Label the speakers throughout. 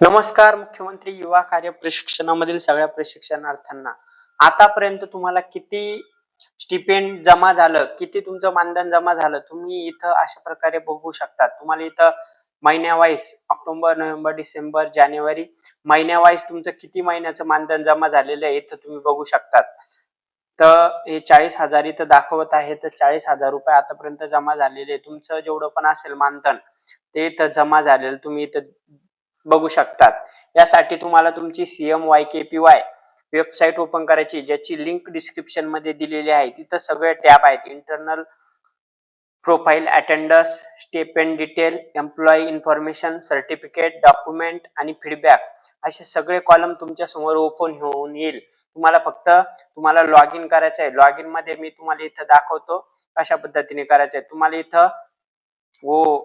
Speaker 1: नमस्कार मुख्यमंत्री युवा कार्य प्रशिक्षणामधील सगळ्या प्रशिक्षणार्थ्यांना. आतापर्यंत तुम्हाला किती स्टिपेंड जमा झालं किती तुमचं मानधन जमा झालं तुम्ही इथं अशा प्रकारे बघू शकता. तुम्हाला इथं महिन्यावाईस ऑक्टोबर नोव्हेंबर डिसेंबर जानेवारी महिन्यावाईस तुमचं किती महिन्याचं मानधन जमा झालेलं आहे इथं तुम्ही बघू शकतात. तर हे चाळीस हजार इथं दाखवत आहे तर चाळीस हजार रुपये आतापर्यंत जमा झालेले तुमचं जेवढं पण असेल मानधन ते इथं जमा झालेलं तुम्ही इथं बघू शकतात. यासाठी तुम्हाला तुमची CM Y K P Y website open करायची ज्याची लिंक डिस्क्रिप्शनमध्ये दिलेली आहे. तिथं सगळे टॅब आहेत. Internal profile attendance step and detail employee information certificate document आणि फीडबॅक असे सगळे कॉलम तुमच्यासमोर ओपन होऊन येईल. तुम्हाला फक्त तुम्हाला लॉग इन करायचं आहे. लॉग इनमध्ये मी तुम्हाला इथं दाखवतो कशा पद्धतीने करायचं आहे. तुम्हाला इथं ओ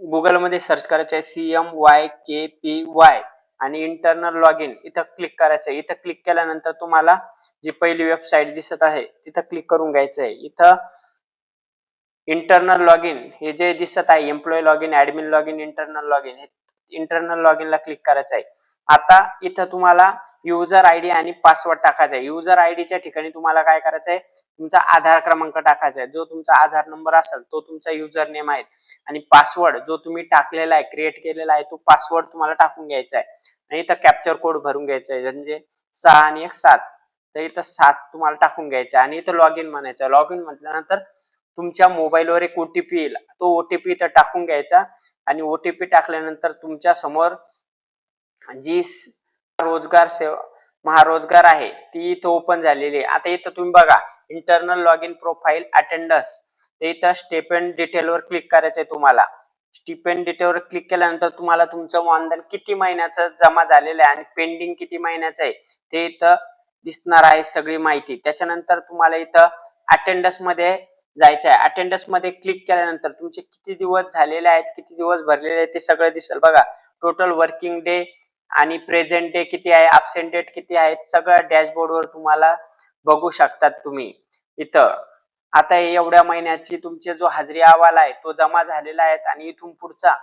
Speaker 1: गुगलमध्ये सर्च करायचं आहे C M Y K P Y आणि इंटरनल लॉग इन इथं क्लिक करायचं आहे. इथं क्लिक केल्यानंतर तुम्हाला जी पहिली वेबसाईट दिसत आहे तिथं क्लिक करून घ्यायचं आहे. इथं इंटरनल लॉग इन हे जे दिसत आहे employee log in admin log in internal log in internal log ला क्लिक करायचं आहे. आता इथं तुम्हाला युजर आयडी आणि पासवर्ड टाकायचा आहे युजर आयडीच्या ठिकाणी तुम्हाला काय करायचं आहे तुमचा आधार क्रमांक टाकायचा आहे जो तुमचा आधार नंबर असेल तो तुमचा युजर नेम आहे. आणि पासवर्ड जो तुम्ही टाकलेला आहे क्रिएट केलेला आहे तो पासवर्ड तुम्हाला टाकून घ्यायचा आहे आणि इथं कॅप्चर कोड भरून घ्यायचा आहे म्हणजे सहा आणि एक सात. तर इथं सात तुम्हाला टाकून घ्यायचा आहे आणि इथं लॉग इन म्हणायचं लॉग इन म्हटल्यानंतर तुमच्या मोबाईलवर एक ओटीपी येईल. तो ओटीपी इथं टाकून घ्यायचा. आणि ओटीपी टाकल्यानंतर तुमच्यासमोर जी रोजगार सेवा महारोजगार आहे ती इथं ओपन झालेली आहे. आता इथं तुम्ही बघा internal log in profile attendance ते इथं स्टेपन डिटेलवर क्लिक करायचं आहे तुम्हाला. स्टिपेंड डिटेलवर क्लिक केल्यानंतर तुम्हाला तुमचं मानधन किती महिन्याचं जमा झालेलं आहे आणि पेंडिंग किती महिन्याचं आहे ते इथं दिसणार आहे सगळी माहिती. त्याच्यानंतर तुम्हाला इथं अटेंडन्समध्ये जायचं आहे अटेंडन्समध्ये क्लिक केल्यानंतर तुमचे किती दिवस झालेले आहेत किती दिवस भरलेले आहेत ते सगळं दिसेल. बघा टोटल वर्किंग डे आणि प्रेझेंट डे किती आहे अबसेंट डेट किती आहेत सगळं डॅशबोर्डवर तुम्हाला बघू शकतात तुम्ही. इथं. आता एवढ्या महिन्याची तुमचे जो हाजरी अहवाल आहे तो जमा झालेला आहे आणि इथून पुढचा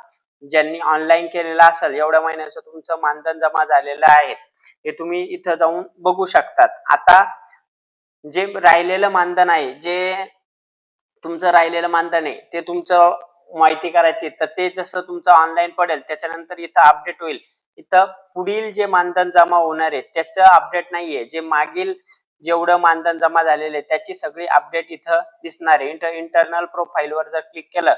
Speaker 1: ज्यांनी ऑनलाईन केलेला असेल एवढ्या महिन्याचं तुमचं मानधन जमा झालेलं आहे हे तुम्ही इथं जाऊन बघू शकतात. आता जे राहिलेलं मानधन आहे जे तुमचं राहिलेलं मानधन आहे ते तुमचं माहिती करायची तर ते जसं तुमचं ऑनलाईन पडेल त्याच्यानंतर इथं अपडेट होईल. इथं पुढील जे मानधन जमा होणार आहे त्याचं अपडेट नाहीये. जे मागील जेवढं मानधन जमा झालेलं आहे त्याची सगळी अपडेट इथं दिसणार आहे. इंटर इंटरनल प्रोफाईलवर जर क्लिक केलं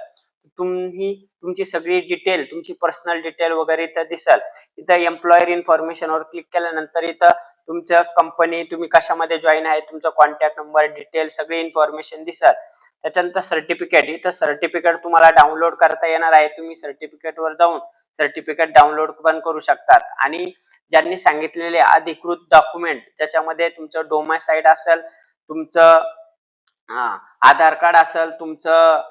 Speaker 1: तुम्ही तुमची सगळी डिटेल तुमची पर्सनल डिटेल वगैरे इथं दिसल. इथं एम्प्लॉयर इन्फॉर्मेशन वर क्लिक केल्यानंतर इथं तुमचं कंपनी तुम्ही कशामध्ये जॉईन आहे तुमचा कॉन्टॅक्ट नंबर डिटेल सगळी इन्फॉर्मेशन दिसल. त्याच्यानंतर सर्टिफिकेट इथं सर्टिफिकेट तुम्हाला डाउनलोड करता येणार आहे. तुम्ही सर्टिफिकेट वर जाऊन सर्टिफिकेट डाउनलोड पण करू शकतात. आणि ज्यांनी सांगितलेले अधिकृत डॉक्युमेंट ज्याच्यामध्ये तुमचं डोमा साईड असेल तुमचं आधार कार्ड असेल तुमचं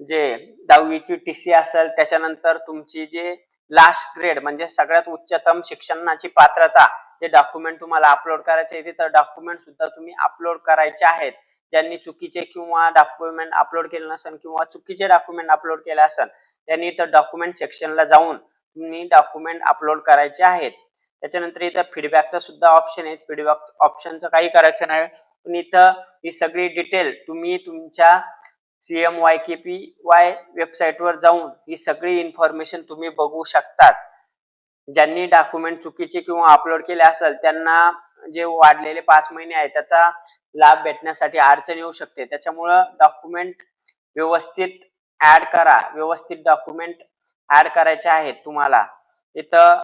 Speaker 1: जे दहावीची टी सी असेल त्याच्यानंतर तुमची जे लास्ट ग्रेड म्हणजे सगळ्यात उच्चतम शिक्षणाची पात्रता ते डॉक्युमेंट तुम्हाला अपलोड करायचे आहे तर डॉक्युमेंट सुद्धा तुम्ही अपलोड करायचे आहेत. ज्यांनी चुकीचे किंवा डॉक्युमेंट अपलोड केले नसेल किंवा चुकीचे डॉक्युमेंट अपलोड केले असेल त्यांनी इथं डॉक्युमेंट सेक्शनला जाऊन तुम्ही डॉक्युमेंट अपलोड करायचे आहेत. त्याच्यानंतर इथं फीडबॅकचा सुद्धा ऑप्शन आहे. फीडबॅक ऑप्शनचं काही करायचं नाही पण इथं ही सगळी डिटेल तुम्ही तुमच्या CM Y K P Y वेबसाईटवर जाऊन ही सगळी इन्फॉर्मेशन तुम्ही बघू शकतात. ज्यांनी डॉक्युमेंट चुकीचे किंवा अपलोड केले असेल त्यांना जे वाढलेले पाच महिने आहे त्याचा लाभ भेटण्यासाठी अडचण येऊ शकते. त्याच्यामुळं डॉक्युमेंट व्यवस्थित ऍड करा व्यवस्थित डॉक्युमेंट ऍड करायचे आहेत तुम्हाला. इथं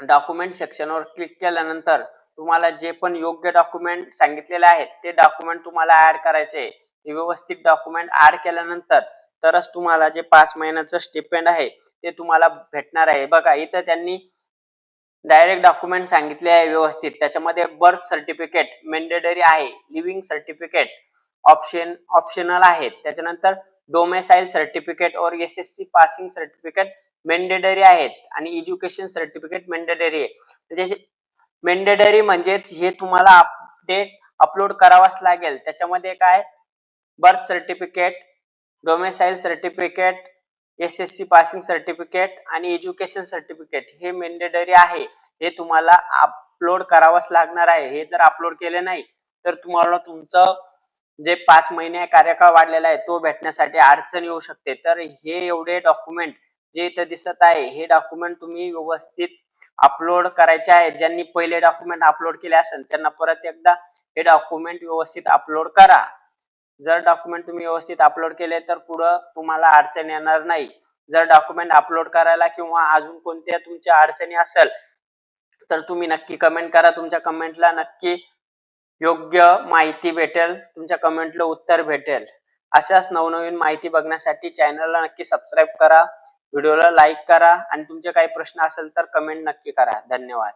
Speaker 1: डॉक्युमेंट सेक्शनवर क्लिक केल्यानंतर तुम्हाला जे पण योग्य डॉक्युमेंट सांगितलेले आहेत ते डॉक्युमेंट तुम्हाला ऍड करायचे ते व्यवस्थित डॉक्युमेंट ऍड केल्यानंतर तरच तुम्हाला जे पाच महिन्याचं स्टिपेंड आहे ते तुम्हाला भेटणार आहे. बघा इथं त्यांनी डायरेक्ट डॉक्युमेंट सांगितले आहे व्यवस्थित. त्याच्यामध्ये बर्थ सर्टिफिकेट मेंडेटरी आहे लिव्हिंग सर्टिफिकेट ऑप्शन ऑप्शनल आहेत. त्याच्यानंतर डोमेसाईल सर्टिफिकेट और S S C passing certificate mandatory आहेत आणि एज्युकेशन सर्टिफिकेट मेंडेटरी आहे. म्हणजे त्याचे मेंडेटरी म्हणजेच हे तुम्हाला अपडेट अपलोड करावाच लागेल. त्याच्यामध्ये काय? Birth certificate domicile certificate S S C passing certificate आणि एज्युकेशन सर्टिफिकेट हे मेंडेटरी आहे. हे तुम्हाला अपलोड करावंच लागणार आहे. हे जर अपलोड केले नाही तर तुम्हाला तुमचं जे पाच महिने कार्यकाळ वाढलेला आहे तो भेटण्यासाठी अडचण येऊ शकते. तर हे एवढे डॉक्युमेंट जे इथं दिसत आहे हे डॉक्युमेंट तुम्ही व्यवस्थित अपलोड करायचे आहेत. ज्यांनी पहिले डॉक्युमेंट अपलोड केले असेल त्यांना परत एकदा हे डॉक्युमेंट व्यवस्थित अपलोड करा. जर डॉक्युमेंट तुम्ही व्यवस्थित अपलोड केले तर पुढं तुम्हाला अडचण येणार नाही. जर डॉक्युमेंट अपलोड करायला किंवा अजून कोणत्या तुमच्या अडचणी असेल तर तुम्ही नक्की कमेंट करा. तुमच्या कमेंटला नक्की योग्य माहिती भेटेल तुमच्या कमेंटला उत्तर भेटेल. अशाच नवनवीन माहिती बघण्यासाठी चॅनलला नक्की सबस्क्राईब करा व्हिडिओला लाईक करा आणि तुमचे काही प्रश्न असेल तर कमेंट नक्की करा. धन्यवाद.